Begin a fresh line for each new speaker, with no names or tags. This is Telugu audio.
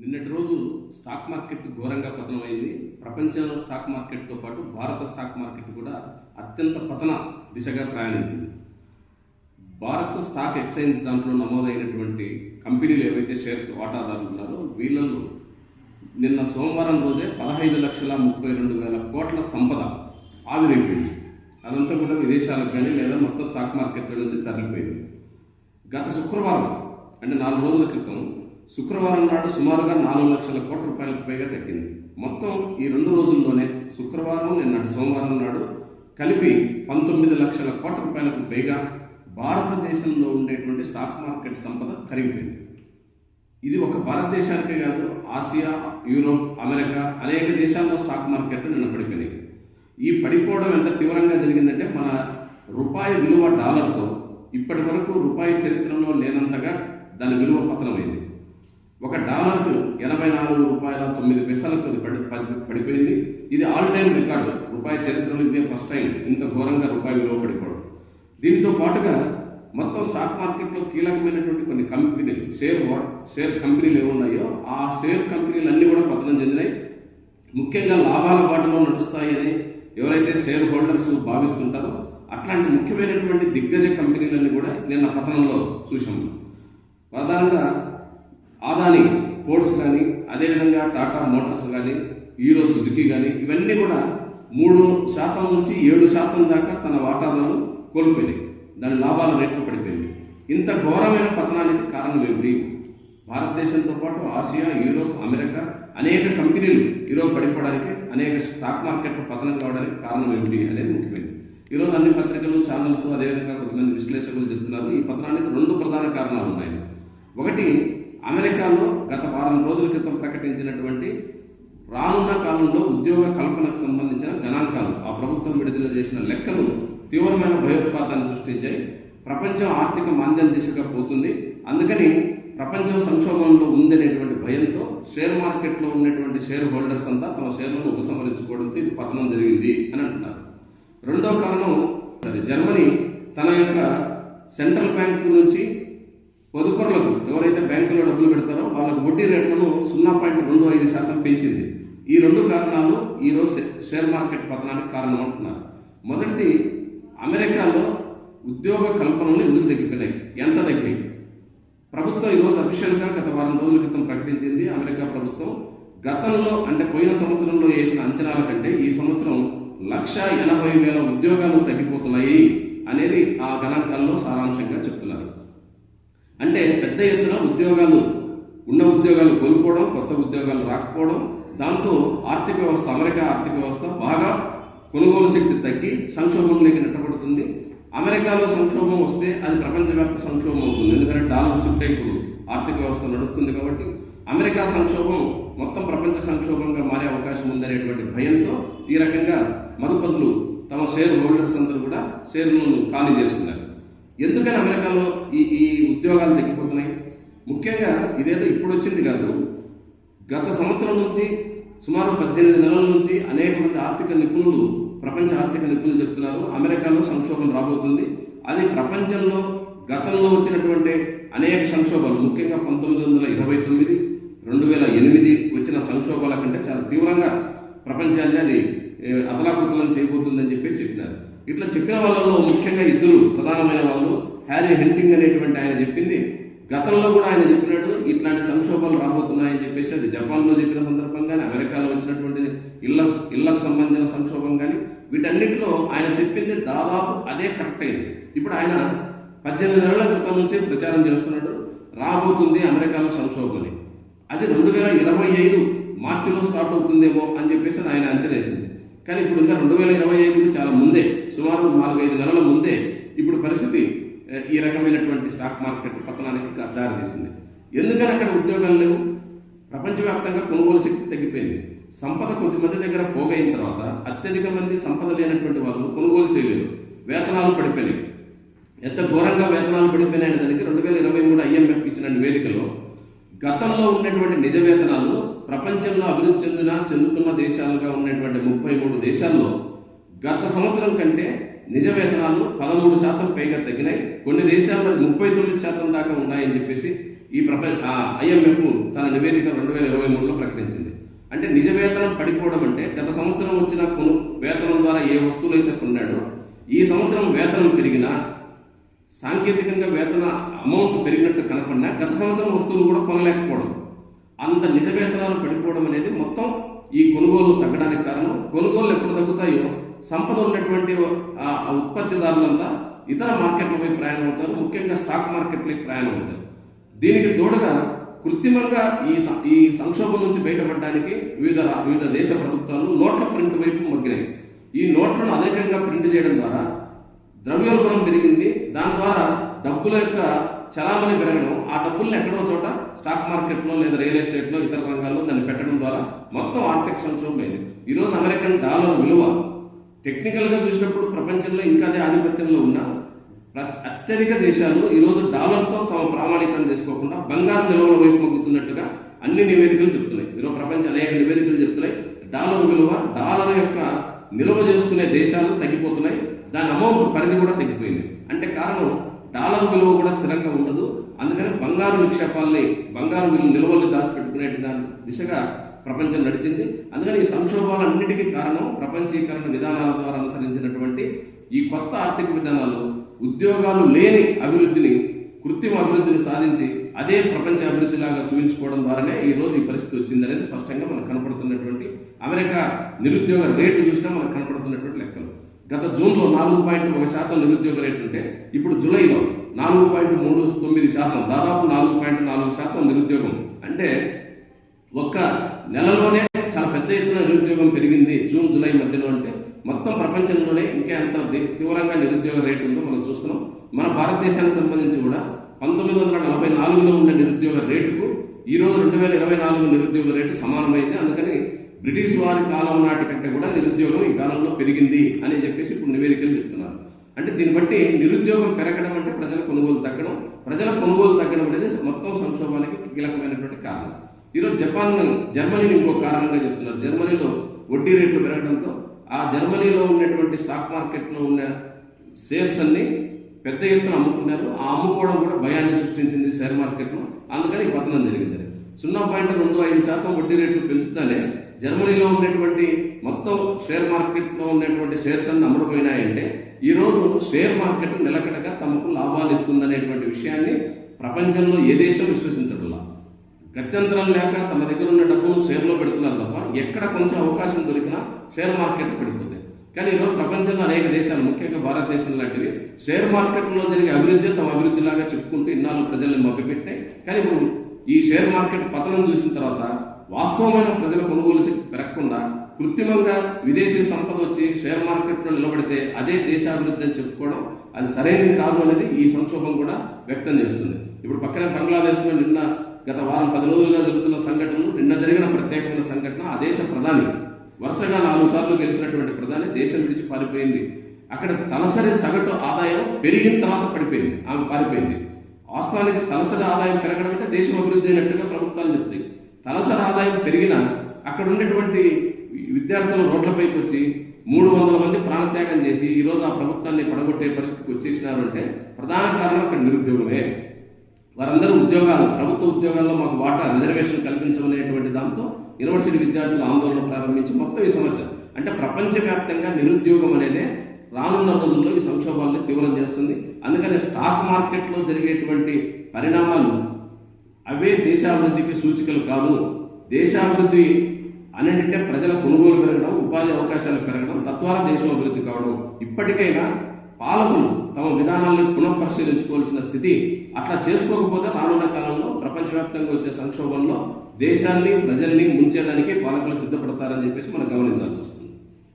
నిన్నటి రోజు స్టాక్ మార్కెట్ ఘోరంగా పతనమైంది. ప్రపంచంలో స్టాక్ మార్కెట్తో పాటు భారత స్టాక్ మార్కెట్ కూడా అత్యంత పతన దిశగా ప్రయాణించింది. భారత స్టాక్ ఎక్స్చేంజ్ దాంట్లో నమోదైనటువంటి కంపెనీలు ఏవైతే షేర్ వాటాదారులు ఉన్నారో వీళ్ళల్లో నిన్న సోమవారం రోజే పదహైదు లక్షల ముప్పై రెండు వేల కోట్ల సంపద ఆవిరైపోయింది. అదంతా కూడా విదేశాలకు కానీ లేదా మొత్తం స్టాక్ మార్కెట్ల నుంచి తరలిపోయింది. గత శుక్రవారం అంటే నాలుగు రోజుల క్రితం శుక్రవారం నాడు సుమారుగా నాలుగు లక్షల కోట్ల రూపాయలకు పైగా తగ్గింది. మొత్తం ఈ రెండు రోజుల్లోనే శుక్రవారం నిన్నటి సోమవారం నాడు కలిపి పంతొమ్మిది లక్షల కోట్ల రూపాయలకు పైగా భారతదేశంలో ఉండేటువంటి స్టాక్ మార్కెట్ సంపద కరిగిపోయింది. ఇది ఒక భారతదేశానికే కాదు ఆసియా యూరోప్ అమెరికా అనేక దేశాల్లో స్టాక్ మార్కెట్లు నిన్న పడిపోయినాయి ఈ పడిపోవడం ఎంత తీవ్రంగా జరిగిందంటే మన రూపాయి విలువ డాలర్తో ఇప్పటి వరకు రూపాయి చరిత్రలో లేనంతగా దాని విలువ పతనమైంది. ఒక డాలర్కు ఎనభై నాలుగు రూపాయల తొమ్మిది పైసలకు అది పడి పడిపోయింది. ఇది ఆల్ టైమ్ రికార్డు రూపాయి చరిత్రలో ఇదే ఫస్ట్ టైం ఇంత ఘోరంగా రూపాయి విలువ పడిపోవడం. దీనితో పాటుగా మొత్తం స్టాక్ మార్కెట్లో కీలకమైనటువంటి కొన్ని కంపెనీలు షేర్ షేర్ కంపెనీలు ఏవి ఉన్నాయో ఆ షేర్ కంపెనీలు అన్నీ కూడా పతనం చెందినాయి. ముఖ్యంగా లాభాల బాటలో నడుస్తాయని ఎవరైతే షేర్ హోల్డర్స్ భావిస్తుంటారో అట్లాంటి ముఖ్యమైనటువంటి దిగ్గజ కంపెనీలన్నీ కూడా నిన్న పతనంలో చూసాము ప్రధానంగా ఆదాని ఫోర్డ్స్ కానీ అదేవిధంగా టాటా మోటార్స్ కానీ హీరో సుజుకి కానీ ఇవన్నీ కూడా మూడు శాతం నుంచి ఏడు శాతం దాకా తన వాటాలను కోల్పోయినాయి. దాని లాభాల రేట్లు పడిపోయింది. ఇంత ఘోరమైన పతనానికి కారణం ఏమిటి? భారతదేశంతో పాటు ఆసియా యూరోప్ అమెరికా అనేక కంపెనీలు ఈరోజు పడిపోవడానికి అనేక స్టాక్ మార్కెట్లు పతనం కావడానికి కారణం ఏమిటి అనేది ముఖ్యమైనది. ఈరోజు అన్ని పత్రికలు ఛానల్స్ అదేవిధంగా కొంతమంది విశ్లేషకులు చెప్తున్నారు ఈ పతనానికి రెండు ప్రధాన కారణాలు ఉన్నాయి. ఒకటి అమెరికాలో గత వారం రోజుల క్రితం ప్రకటించినటువంటి రానున్న కాలంలో ఉద్యోగ కల్పనకు సంబంధించిన గణాంకాలు ఆ ప్రభుత్వం విడుదల చేసిన లెక్కలు తీవ్రమైన భయోత్పాతాన్ని సృష్టించాయి. ప్రపంచం ఆర్థిక మాంద్యం దిశగా పోతుంది. అందుకని ప్రపంచం సంక్షోభంలో ఉందనేటువంటి భయంతో షేర్ మార్కెట్లో ఉన్నటువంటి షేర్ హోల్డర్స్ అంతా తమ షేర్లను ఉపసంహరించుకోవడంతో ఇది పతనం జరిగింది అని అంటున్నారు. రెండో కారణం జర్మనీ తన యొక్క సెంట్రల్ బ్యాంకు నుంచి పొదుపరులకు ఎవరైతే బ్యాంకులో డబ్బులు పెడతారో వాళ్ళకు వడ్డీ రేట్లను సున్నా పాయింట్ రెండు ఐదు శాతం పెంచింది. ఈ రెండు కారణాలు ఈరోజు షేర్ మార్కెట్ పతనానికి కారణం అంటున్నారు మొదటిది అమెరికాలో ఉద్యోగ కల్పనలు ఎందుకు తగ్గిపోయినాయి? ఎంత తగ్గాయి ప్రభుత్వం ఈరోజు అఫీషియల్గా గత వారం రోజుల క్రితం ప్రకటించింది అమెరికా ప్రభుత్వం గతంలో అంటే పోయిన సంవత్సరంలో వేసిన అంచనాల కంటే ఈ సంవత్సరం లక్ష ఎనభై వేల ఉద్యోగాలు తగ్గిపోతున్నాయి అనేది ఆ గణాంకాల్లో సారాంశంగా చెప్తున్నారు. అంటే పెద్ద ఎత్తున ఉద్యోగాలు ఉన్న ఉద్యోగాలు కోల్పోవడం కొత్త ఉద్యోగాలు రాకపోవడం దాంతో ఆర్థిక వ్యవస్థ అమెరికా ఆర్థిక వ్యవస్థ బాగా కొనుగోలు శక్తి తగ్గి సంక్షోభంలోకి నెట్టబడుతుంది. అమెరికాలో సంక్షోభం వస్తే అది ప్రపంచవ్యాప్త సంక్షోభం అవుతుంది. ఎందుకంటే డాలర్ చుట్టే ఇప్పుడు ఆర్థిక వ్యవస్థ నడుస్తుంది కాబట్టి అమెరికా సంక్షోభం మొత్తం ప్రపంచ సంక్షోభంగా మారే అవకాశం ఉందనేటువంటి భయంతో ఈ రకంగా మదుపరులు తమ షేర్ హోల్డర్స్ అందరూ కూడా షేర్లను ఖాళీ చేసుకున్నారు. ఎందుకని అమెరికాలో ఈ ఈ ఉద్యోగాలు తగ్గిపోతున్నాయి. ముఖ్యంగా ఇదేదో ఇప్పుడు వచ్చింది కాదు. గత సంవత్సరం నుంచి సుమారు పద్దెనిమిది నెలల నుంచి అనేక మంది ఆర్థిక నిపుణులు ప్రపంచ ఆర్థిక నిపుణులు చెప్తున్నారు అమెరికాలో సంక్షోభం రాబోతుంది. అది ప్రపంచంలో గతంలో వచ్చినటువంటి అనేక సంక్షోభాలు ముఖ్యంగా పంతొమ్మిది వందల ఇరవై తొమ్మిది రెండు వేల ఎనిమిది వచ్చిన సంక్షోభాల కంటే చాలా తీవ్రంగా ప్రపంచాన్ని అది అతలాకుతలం చేయబోతుందని చెప్పి చెప్పినారు. ఇట్లా చెప్పిన వాళ్ళలో ముఖ్యంగా ఇద్దరు ప్రధానమైన వాళ్ళు హ్యారీ హెల్పింగ్ అనేటువంటి ఆయన చెప్పింది. గతంలో కూడా ఆయన చెప్పినట్టు ఇట్లాంటి సంక్షోభాలు రాబోతున్నాయని చెప్పేసి అది జపాన్లో చెప్పిన సందర్భం కానీ అమెరికాలో వచ్చినటువంటి ఇళ్ళ ఇళ్ళకు సంబంధించిన సంక్షోభం కానీ వీటన్నిటిలో ఆయన చెప్పింది దాదాపు అదే కరెక్ట్ అయింది. ఇప్పుడు ఆయన పద్దెనిమిది నెలల క్రితం నుంచే ప్రచారం చేస్తున్నాడు రాబోతుంది అమెరికాలో సంక్షోభం అని. అది రెండు వేల ఇరవై ఐదు మార్చిలో స్టార్ట్ అవుతుందేమో అని చెప్పేసి ఆయన అంచనా వేసింది. కానీ ఇప్పుడు ఇంకా రెండు వేల ఇరవై ఐదుకి చాలా ముందే సుమారు నాలుగైదు నెలల ముందే ఇప్పుడు పరిస్థితి ఈ రకమైనటువంటి స్టాక్ మార్కెట్ పతనానికి కా- దారితీసింది ఎందుకని అక్కడ ఉద్యోగాలు లేవు? ప్రపంచవ్యాప్తంగా కొనుగోలు శక్తి తగ్గిపోయింది. సంపద కొద్ది మంది దగ్గర పోగైన తర్వాత అత్యధిక మంది సంపద లేనటువంటి వాళ్ళు కొనుగోలు చేయలేరు వేతనాలు పడిపోయినాయి. ఎంత ఘోరంగా వేతనాలు పడిపోయినాయి దానికి రెండు వేల ఇరవై మూడు ఐఎంఎఫ్ ఇచ్చిన నివేదికలో గతంలో ఉన్నటువంటి నిజ వేతనాలు ప్రపంచంలో అభివృద్ధి చెందిన చెందుతున్న దేశాలుగా ఉన్నటువంటి ముప్పై మూడు దేశాల్లో గత సంవత్సరం కంటే నిజ వేతనాలు పదమూడు శాతం పైగా తగ్గినాయి. కొన్ని దేశాల్లో ముప్పై తొమ్మిది శాతం దాకా ఉన్నాయని చెప్పేసి ఈ ప్రపంచ ఐఎంఎఫ్ తన నివేదిక రెండు వేల ఇరవై మూడులో ప్రకటించింది. అంటే నిజ వేతనం పడిపోవడం అంటే గత సంవత్సరం వచ్చిన కొను వేతనం ద్వారా ఏ వస్తువులు అయితే కొన్నాడో ఈ సంవత్సరం వేతనం పెరిగినా సాంకేతికంగా వేతన అమౌంట్ పెరిగినట్టు కనపడినా గత సంవత్సరం వస్తువులు కూడా కొనలేకపోవడం. అంత నిజ వేతనాలు పడిపోవడం అనేది మొత్తం ఈ కొనుగోలు తగ్గడానికి కారణం. కొనుగోలు ఎప్పుడు తగ్గుతాయో సంపద ఉన్నటువంటి ఆ ఉత్పత్తిదారులంతా ఇతర మార్కెట్లపై ప్రయాణం అవుతారు ముఖ్యంగా స్టాక్ మార్కెట్లకి ప్రయాణం అవుతారు. దీనికి తోడుగా కృత్రిమంగా ఈ ఈ సంక్షోభం నుంచి బయటపడడానికి వివిధ వివిధ దేశ ప్రభుత్వాలు నోట్ల ప్రింట్ వైపు మగ్గినాయి. ఈ నోట్లను అధికంగా ప్రింట్ చేయడం ద్వారా ద్రవ్యోల్బణం పెరిగింది. దాని ద్వారా డబ్బుల యొక్క చలామణి పెరగడం ఆ డబ్బుల్ని ఎక్కడో చోట స్టాక్ మార్కెట్లో లేదా రియల్ ఎస్టేట్లో ఇతర రంగాల్లో దాన్ని పెట్టడం ద్వారా మొత్తం ఆర్థిక సంక్షోభం అయింది ఈరోజు అమెరికన్ డాలర్ విలువ టెక్నికల్గా చూసినప్పుడు ప్రపంచంలో ఇంకా అదే ఆధిపత్యంలో ఉన్నా అత్యధిక దేశాలు ఈరోజు డాలర్తో తమ ప్రామాణికం చేసుకోకుండా బంగారు నిల్వల వైపు మొగ్గుతున్నట్టుగా అన్ని నివేదికలు చెప్తున్నాయి. ఈరోజు ప్రపంచ అనేక నివేదికలు చెప్తున్నాయి. డాలర్ విలువ డాలర్ యొక్క నిల్వ చేసుకునే దేశాలు తగ్గిపోతున్నాయి. దాని అమౌంట్ పరిధి కూడా తగ్గిపోయింది. అంటే కారణం డాలర్ విలువ కూడా స్థిరంగా ఉండదు. అందుకని బంగారు నిక్షేపాలని బంగారు విలువ నిల్వలు దాచిపెట్టుకునే దాని దిశగా ప్రపంచం నడిచింది. అందుకని ఈ సంక్షోభాలన్నిటికీ కారణం ప్రపంచీకరణ విధానాల ద్వారా అనుసరించినటువంటి ఈ కొత్త ఆర్థిక విధానాలు. ఉద్యోగాలు లేని అభివృద్ధిని కృత్రిమ అభివృద్ధిని సాధించి అదే ప్రపంచ అభివృద్ధిలాగా చూపించుకోవడం ద్వారానే ఈ రోజు ఈ పరిస్థితి వచ్చిందనేది స్పష్టంగా మనకు కనపడుతున్నటువంటి అమెరికా నిరుద్యోగ రేటు చూసినా మనకు కనపడుతున్నటువంటి లెక్కలు. గత జూన్లో నాలుగు పాయింట్ ఒక శాతం నిరుద్యోగ రేటు ఉంటే ఇప్పుడు జూలైలో నాలుగు పాయింట్ మూడు తొమ్మిది శాతం దాదాపు నాలుగు పాయింట్ నాలుగు శాతం నిరుద్యోగం. అంటే ఒక్క నెలలోనే చాలా పెద్ద ఎత్తున నిరుద్యోగం పెరిగింది జూన్ జూలై మధ్యలో అంటే మొత్తం ప్రపంచంలోనే ఇంకా ఎంత తీవ్రంగా నిరుద్యోగ రేటు ఉందో మనం చూస్తున్నాం. మన భారతదేశానికి సంబంధించి కూడా పంతొమ్మిది వందల నలభై నాలుగులో ఉన్న నిరుద్యోగ రేటుకు ఈరోజు రెండు వేల ఇరవై నాలుగు నిరుద్యోగ రేటు సమానమైంది. అందుకని బ్రిటిష్ వారి కాలం నాటి కంటే కూడా నిరుద్యోగం ఈ కాలంలో పెరిగింది అని చెప్పేసి ఇప్పుడు నివేదికలు చెప్తున్నారు. అంటే దీన్ని బట్టి నిరుద్యోగం పెరగడం అంటే ప్రజల కొనుగోలు తగ్గడం. ప్రజల కొనుగోలు తగ్గడం అనేది మొత్తం సంక్షోభానికి కీలకమైనటువంటి కారణం. ఈరోజు జపాన్ జర్మనీని ఇంకో కారణంగా చెప్తున్నారు. జర్మనీలో వడ్డీ రేట్లు పెరగడంతో ఆ జర్మనీలో ఉన్నటువంటి స్టాక్ మార్కెట్లో ఉన్న షేర్స్ అన్ని పెద్ద ఎత్తున అమ్ముకున్నారు. ఆ అమ్ముకోవడం కూడా భయాన్ని సృష్టించింది షేర్ మార్కెట్లో. అందుకని ఈ పతనం జరిగింది. సున్నా పాయింట్ రెండు ఐదు శాతం వడ్డీ రేట్లు పెంచుతానే జర్మనీలో ఉన్నటువంటి మొత్తం షేర్ మార్కెట్లో ఉన్నటువంటి షేర్స్ అన్ని అమ్ముడుపోయినాయంటే ఈ రోజు షేర్ మార్కెట్ నిలకడగా తమకు లాభాలు ఇస్తుందనేటువంటి విషయాన్ని ప్రపంచంలో ఏ దేశం విశ్వసించడంలా. గత్యంతరం లేక తమ దగ్గర ఉన్న డబ్బును షేర్లో పెడుతున్నారు తప్ప ఎక్కడ కొంచెం అవకాశం దొరికినా షేర్ మార్కెట్ పడిపోతాయి కానీ ఈరోజు ప్రపంచంలో అనేక దేశాలు ముఖ్యంగా భారతదేశం లాంటివి షేర్ మార్కెట్లో జరిగే అభివృద్ధి తమ అభివృద్ధిలాగా చెప్పుకుంటూ ఇన్నాళ్ళు ప్రజల్ని మభ్యపెట్టాయి కానీ ఇప్పుడు ఈ షేర్ మార్కెట్ పతనం చూసిన తర్వాత వాస్తవమైన ప్రజల కొనుగోలు శక్తి పెరగకుండా కృత్రిమంగా విదేశీ సంపద వచ్చి షేర్ మార్కెట్లో నిలబడితే అదే దేశాభివృద్ధి అని చెప్పుకోవడం అది సరైనది కాదు అనేది ఈ సంక్షోభం కూడా వ్యక్తం చేస్తుంది. ఇప్పుడు పక్కనే బంగ్లాదేశ్లో నిన్న గత వారం పది రోజులుగా జరుగుతున్న సంఘటనలు నిన్న జరిగిన ప్రత్యేకమైన సంఘటన ఆ దేశ ప్రధాని వరుసగా నాలుగు సార్లు గెలిచినటువంటి ప్రధాని దేశం విడిచి పారిపోయింది. అక్కడ తలసరి సగటు ఆదాయం పెరిగిన తర్వాత పడిపోయింది ఆమె పారిపోయింది. వాస్తవానికి తలసరి ఆదాయం పెరగడం అంటే దేశం అభివృద్ధి అయినట్టుగా ప్రభుత్వాలు చెప్తాయి. తలసరి ఆదాయం పెరిగినా అక్కడ ఉన్నటువంటి విద్యార్థులు రోడ్లపైకి వచ్చి మూడు వందల మంది ప్రాణత్యాగం చేసి ఈ రోజు ఆ ప్రభుత్వాన్ని పడగొట్టే పరిస్థితికి వచ్చేసినారు అంటే ప్రధాన కారణం అక్కడ నిరుద్యోగమే. వారందరూ ఉద్యోగాలు ప్రభుత్వ ఉద్యోగాల్లో మాకు వాటా రిజర్వేషన్ కల్పించమనేటువంటి దాంతో యూనివర్సిటీ విద్యార్థులు ఆందోళన ప్రారంభించి మొత్తం ఈ సమస్య. అంటే ప్రపంచవ్యాప్తంగా నిరుద్యోగం అనేదే రానున్న రోజుల్లో ఈ సంక్షోభాలను తీవ్రం చేస్తుంది. అందుకని స్టాక్ మార్కెట్లో జరిగేటువంటి పరిణామాలు అవే దేశాభివృద్ధికి సూచికలు కాదు. దేశాభివృద్ధి అన్నింటే ప్రజల కొనుగోలు పెరగడం ఉపాధి అవకాశాలు పెరగడం తద్వారా దేశం అభివృద్ధి కావడం. ఇప్పటికైనా పాలకులు తమ విధానాలను పునఃపరిశీలించుకోవాల్సిన స్థితి అట్లా చేసుకోకపోతే రానున్న కాలంలో ప్రపంచవ్యాప్తంగా వచ్చే సంక్షోభంలో దేశాన్ని ప్రజల్ని ముంచేదానికి పాలకులు సిద్ధపడతారని చెప్పేసి మనం గమనించాల్సి వస్తుంది.